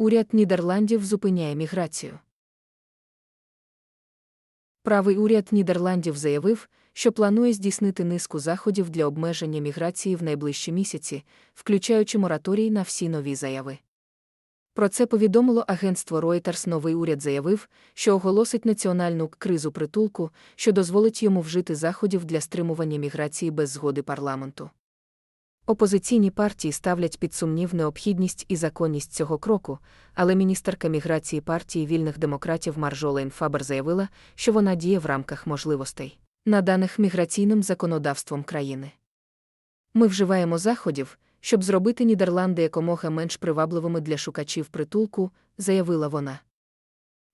Уряд Нідерландів зупиняє міграцію. Правий уряд Нідерландів заявив, що планує здійснити низку заходів для обмеження міграції в найближчі місяці, включаючи мораторій на всі нові заяви. Про це повідомило агентство Reuters. Новий уряд заявив, що оголосить національну кризу притулку, що дозволить йому вжити заходів для стримування міграції без згоди парламенту. Опозиційні партії ставлять під сумнів необхідність і законність цього кроку, але міністерка міграції партії вільних демократів Маржолейн Фабер заявила, що вона діє в рамках можливостей, наданих міграційним законодавством країни. Ми вживаємо заходів, щоб зробити Нідерланди якомога менш привабливими для шукачів притулку, заявила вона.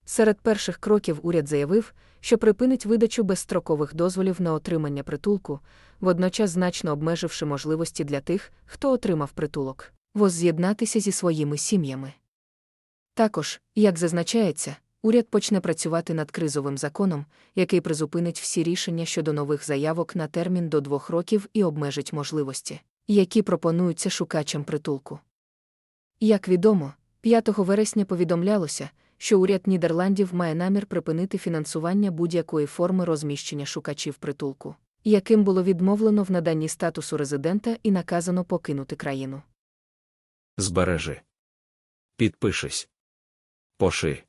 Серед перших кроків уряд заявив, що припинить видачу безстрокових дозволів на отримання притулку, водночас значно обмеживши можливості для тих, хто отримав притулок, возз'єднатися зі своїми сім'ями. Також, як зазначається, уряд почне працювати над кризовим законом, який призупинить всі рішення щодо нових заявок на термін до двох років і обмежить можливості, які пропонуються шукачам притулку. Як відомо, 5 вересня повідомлялося, що уряд Нідерландів має намір припинити фінансування будь-якої форми розміщення шукачів притулку, яким було відмовлено в наданні статусу резидента і наказано покинути країну. Збережи. Підпишись. Поши.